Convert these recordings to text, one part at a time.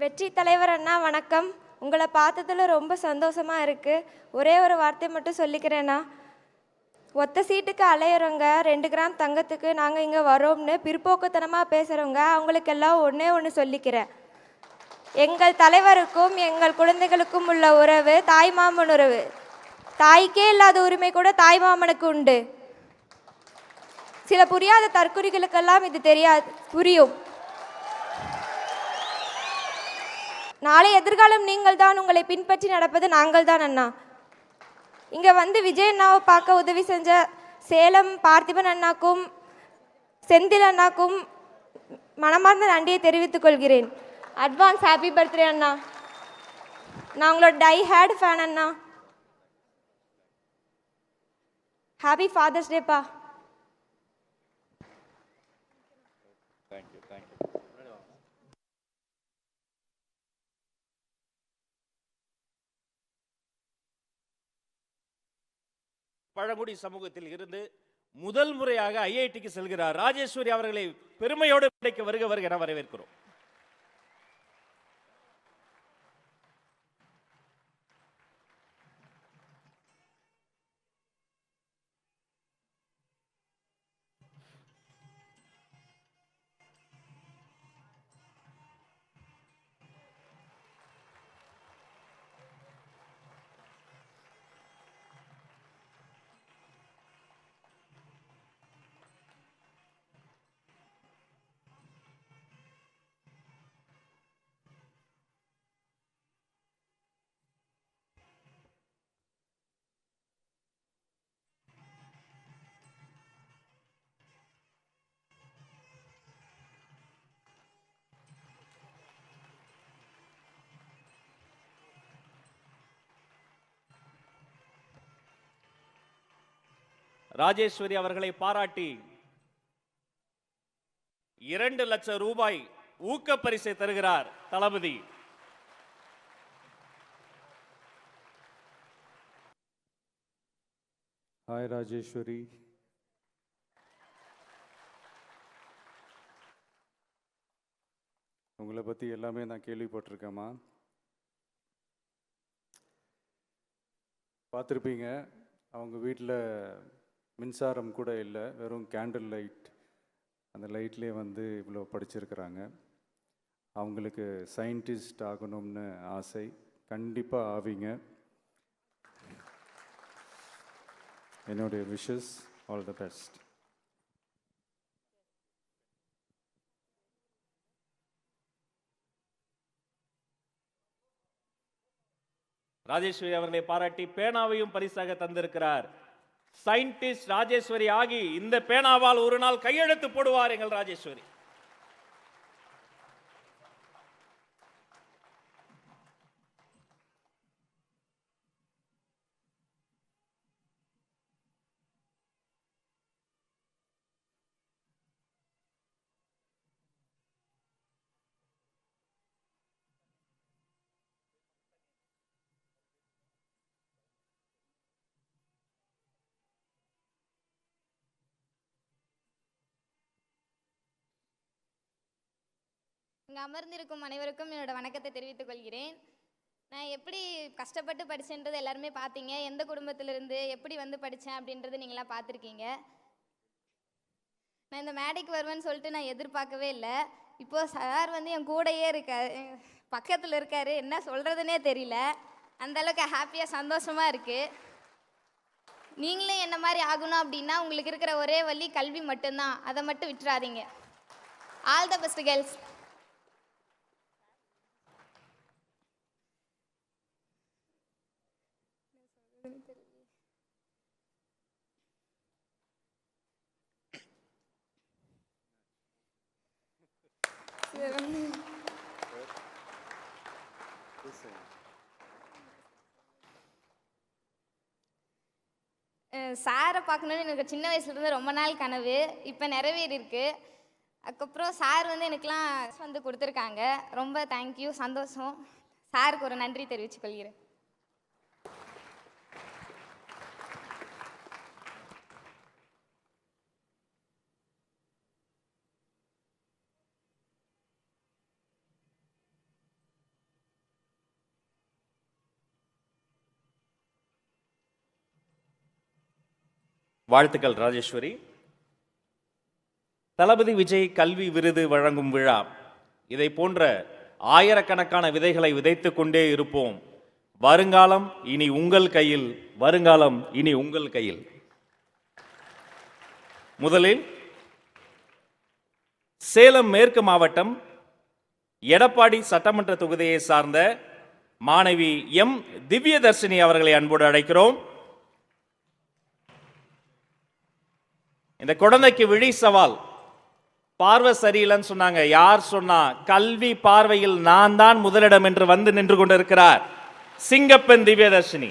வெற்றி தலைவர் அண்ணா வணக்கம். உங்களை பார்த்ததில் ரொம்ப சந்தோஷமாக இருக்குது ஒரே ஒரு வார்த்தை மட்டும் சொல்லிக்கிறேண்ணா ஒத்த சீட்டுக்கு அலையிறவங்க ரெண்டு கிராம் தங்கத்துக்கு நாங்கள் இங்கே வரோம்னு பிற்போக்குத்தனமாக பேசுகிறவங்க அவங்களுக்கெல்லாம் ஒன்றே ஒன்று சொல்லிக்கிறேன். எங்கள் தலைவருக்கும் எங்கள் குழந்தைகளுக்கும் உள்ள உறவு தாய் மாமன் உறவு. தாய்க்கே இல்லாத உரிமை கூட தாய் மாமனுக்கு உண்டு. சில புரியாத தற்குறிகளுக்கெல்லாம் இது தெரியாது புரியும். நாளை எதிர்காலம் நீங்கள் தான் உங்களை பின்பற்றி நடப்பது நாங்கள் தான் அண்ணா. இங்கே வந்து விஜய் அண்ணாவை பார்க்க உதவி செஞ்ச சேலம் பார்த்திபன் அண்ணாக்கும் செந்தில் அண்ணாக்கும் மனமார்ந்த நன்றியை தெரிவித்துக் கொள்கிறேன். அட்வான்ஸ் ஹாப்பி பர்த்டே அண்ணா. நான் உங்களோட டை ஹேட் ஃபேன் அண்ணா. ஹாப்பி ஃபாதர்ஸ் டேப்பா பழங்குடி சமூகத்தில் இருந்து முதல் முறையாக ஐஐடிக்கு செல்கிறார். ராஜேஸ்வரி அவர்களை பெருமையோடு கிடைக்க வருக வருக என வரவேற்கிறோம். ராஜேஸ்வரி அவர்களை பாராட்டி இரண்டு லட்சம் ரூபாய் ஊக்க பரிசை தருகிறார் தளபதி. ஹாய் ராஜேஸ்வரி. உங்களை பற்றி எல்லாமே நான் கேள்விப்பட்டிருக்கேம்மா. பார்த்துருப்பீங்க அவங்க வீட்டில் மின்சாரம் கூட இல்லை வெறும் கேண்டில் லைட் அந்த லைட்லேயே வந்து இவ்வளோ படிச்சிருக்கிறாங்க. அவங்களுக்கு சயின்டிஸ்ட் ஆகணும்னு ஆசை. கண்டிப்பாக ஆவீங்க. என்னுடைய wishes all the best Rajeswari அவர்களை பாராட்டி பேனாவையும் பரிசாக தந்திருக்கிறார். சயின்டிஸ்ட் ராஜேஸ்வரி ஆகி இந்த பேனாவால் ஒரு நாள் கையெழுத்து போடுவார் எங்கள் ராஜேஸ்வரி. இங்கே அமர்ந்திருக்கும் அனைவருக்கும் என்னோட வணக்கத்தை தெரிவித்துக் கொள்கிறேன். நான் எப்படி கஷ்டப்பட்டு படித்தேன்றது எல்லாருமே பார்த்தீங்க எந்த குடும்பத்திலிருந்து எப்படி வந்து படித்தேன் அப்படின்றது நீங்களாம் பார்த்துருக்கீங்க நான் இந்த மேடைக்கு வருவேன்னு சொல்லிட்டு நான் எதிர்பார்க்கவே இல்லை. இப்போ சார் வந்து என் கூடயே இருக்கார். பக்கத்தில் இருக்காரு. என்ன சொல்கிறதுனே தெரியல. அந்த அளவுக்கு ஹாப்பியாக சந்தோஷமாக இருக்குது நீங்களும் என்ன மாதிரி ஆகணும் அப்படின்னா உங்களுக்கு இருக்கிற ஒரே வழி கல்வி மட்டும்தான். அதை மட்டும் விட்டுறாதீங்க. ஆல் த பெஸ்ட் கேர்ள்ஸ் சாரை பார்க்கணுன்னு எனக்கு சின்ன வயசுலேருந்து ரொம்ப நாள் கனவு. இப்போ நிறைவேறியிருக்கு. அதுக்கப்புறம் சார் வந்து எனக்கெலாம் வந்து கொடுத்துருக்காங்க. ரொம்ப தேங்க்யூ சந்தோஷம். சாருக்கு ஒரு நன்றி தெரிவித்துக் கொள்கிறேன். வாழ்த்துக்கள் ராஜேஸ்வரி. தளபதி விஜய் கல்வி விருது வழங்கும் விழா. இதை போன்ற ஆயிரக்கணக்கான விதைகளை விதைத்து கொண்டே இருப்போம். வருங்காலம் இனி உங்கள் கையில் வருங்காலம் இனி உங்கள் கையில். முதலில் சேலம் மேற்கு மாவட்டம் எடப்பாடி சட்டமன்ற தொகுதியை சார்ந்த மாணவி எம். திவ்யதர்ஷினி அவர்களை அன்போடு அழைக்கிறோம். இந்த குழந்தைக்கு விழி சவால். பார்வை சரியில்லைன்னு சொன்னாங்க. யார் சொன்னா கல்வி பார்வையில் நான் தான் முதலிடம் என்று வந்து நின்று கொண்டிருக்கிறார். சிங்கப்பெண் திவ்யதர்ஷினி.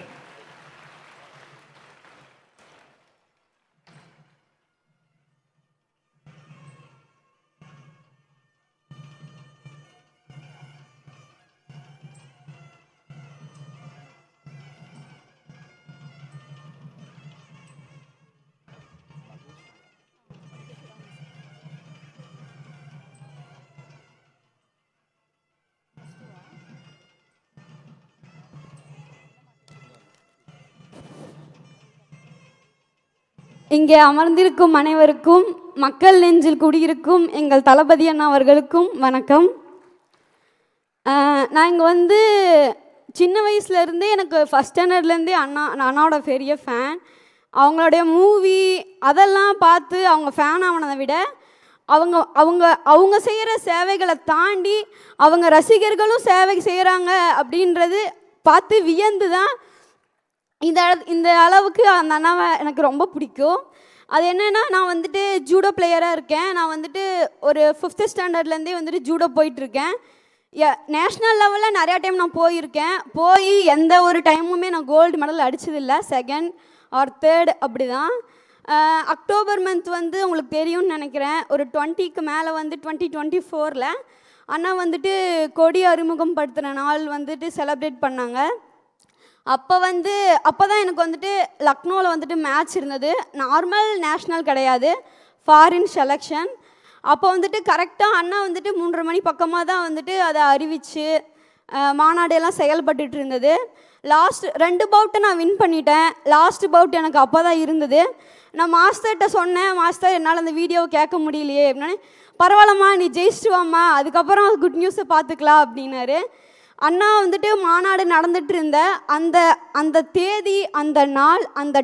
இங்கே அமர்ந்திருக்கும் அனைவருக்கும் மக்கள் நெஞ்சில் குடியிருக்கும் எங்கள் தளபதி அண்ணா அவர்களுக்கும் வணக்கம். நான் இங்கே வந்து சின்ன வயசுலேருந்தே எனக்கு ஃபஸ்ட் ஸ்டாண்டர்ட்லேருந்தே அண்ணா நான் அண்ணாவோட பெரிய ஃபேன் அவங்களுடைய மூவி அதெல்லாம் பார்த்து அவங்க ஃபேன் ஆனதை விட அவங்க அவங்க அவங்க செய்கிற சேவைகளை தாண்டி அவங்க ரசிகர்களும் சேவை செய்கிறாங்க அப்படின்றது பார்த்து வியந்து தான் இந்த இந்த அளவுக்கு அந்த அண்ணாவை எனக்கு ரொம்ப பிடிக்கும். அது என்னென்னா நான் வந்துட்டு ஜூடோ பிளேயராக இருக்கேன். நான் வந்துட்டு ஒரு ஃபிஃப்த்து ஸ்டாண்டர்ட்லேருந்தே வந்துட்டு ஜூடோ போயிட்டுருக்கேன். நேஷ்னல் லெவலில் நிறையா டைம் நான் போயிருக்கேன். போய் எந்த ஒரு டைமுமே நான் கோல்டு மெடல் அடிச்சதில்லை. செகண்ட் ஆர் தேர்ட் அப்படி தான் அக்டோபர் மந்த் வந்து உங்களுக்கு தெரியும்னு நினைக்கிறேன். ஒரு டுவெண்ட்டிக்கு மேலே வந்து டுவெண்ட்டி டுவெண்ட்டி ஃபோரில் அண்ணா வந்துட்டு கொடி அறிமுகம் படுத்துகிற நாள் வந்துட்டு செலப்ரேட் பண்ணாங்க. அப்போ வந்து அப்போ தான் எனக்கு வந்துட்டு லக்னோவில் வந்துட்டு மேட்ச் இருந்தது. நார்மல் நேஷ்னல் கிடையாது. ஃபாரின் செலெக்ஷன் அப்போ வந்துட்டு கரெக்டாக அண்ணா வந்துட்டு மூன்றரை மணி பக்கமாக தான் வந்துட்டு அதை அறிவித்து மாநாடெல்லாம் செயல்பட்டுட்டு இருந்தது. லாஸ்ட் ரெண்டு பவுட்டை நான் வின் பண்ணிட்டேன். லாஸ்ட் பவுட் எனக்கு அப்போ தான் இருந்தது. நான் மாஸ்டர்கிட்ட சொன்னேன் மாஸ்டர் என்னால் அந்த வீடியோவை கேட்க முடியலையே. அப்படின்னு பரவாயில்லம்மா நீ ஜெயிச்சிட்டு வாம்மா. அதுக்கப்புறம் குட் நியூஸை பார்த்துக்கலாம். அப்படின்னாரு. அண்ணா வந்துட்டு மாநாடு நடந்துட்டு இருந்த அந்த அந்த தேதி அந்த நாள் அந்த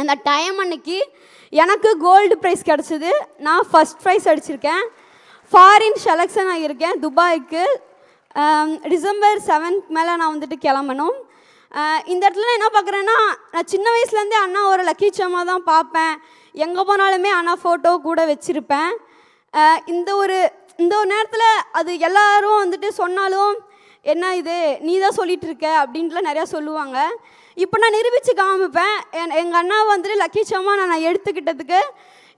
அந்த டைம் அன்னைக்கு எனக்கு கோல்டு ப்ரைஸ் கிடச்சிது. நான் ஃபஸ்ட் ப்ரைஸ் அடிச்சிருக்கேன். ஃபாரின் செலெக்ஷன் ஆகியிருக்கேன் துபாய்க்கு. டிசம்பர் செவன்த் மேலே நான் வந்துட்டு கிளம்பணும். இந்த இடத்துல என்ன பார்க்குறேன்னா நான் சின்ன வயசுலேருந்தே அண்ணா ஒரு லக்கீச்சமாக தான் பார்ப்பேன். எங்கே போனாலுமே அண்ணா ஃபோட்டோ கூட வச்சுருப்பேன். இந்த ஒரு இந்த ஒரு நேரத்தில் அது எல்லாரும் வந்துட்டு சொன்னாலும் என்ன இது? நீ தான் சொல்லிட்டு இருக்க அப்படின்ட்டுலாம் நிறையா சொல்லுவாங்க. இப்போ நான் நிரூபித்து காமிப்பேன். என் எங்கள் அண்ணா வந்துட்டு லக்கீச்சமாக நான் நான் எடுத்துக்கிட்டதுக்கு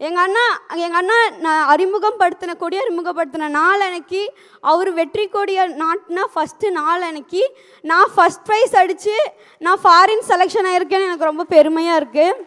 எங்கள் அண்ணா எங்கள் அண்ணா நான் அறிமுகப்படுத்தின கொடி அறிமுகப்படுத்தின நாள் அன்னைக்கு அவர் வெற்றி கொடியை நாட்டினா ஃபஸ்ட்டு நாள் அன்னைக்கு நான் ஃபஸ்ட் ப்ரைஸ் அடித்து நான் ஃபாரின் செலெக்ஷன் ஆகிருக்கேன்னு எனக்கு ரொம்ப பெருமையாக இருக்குது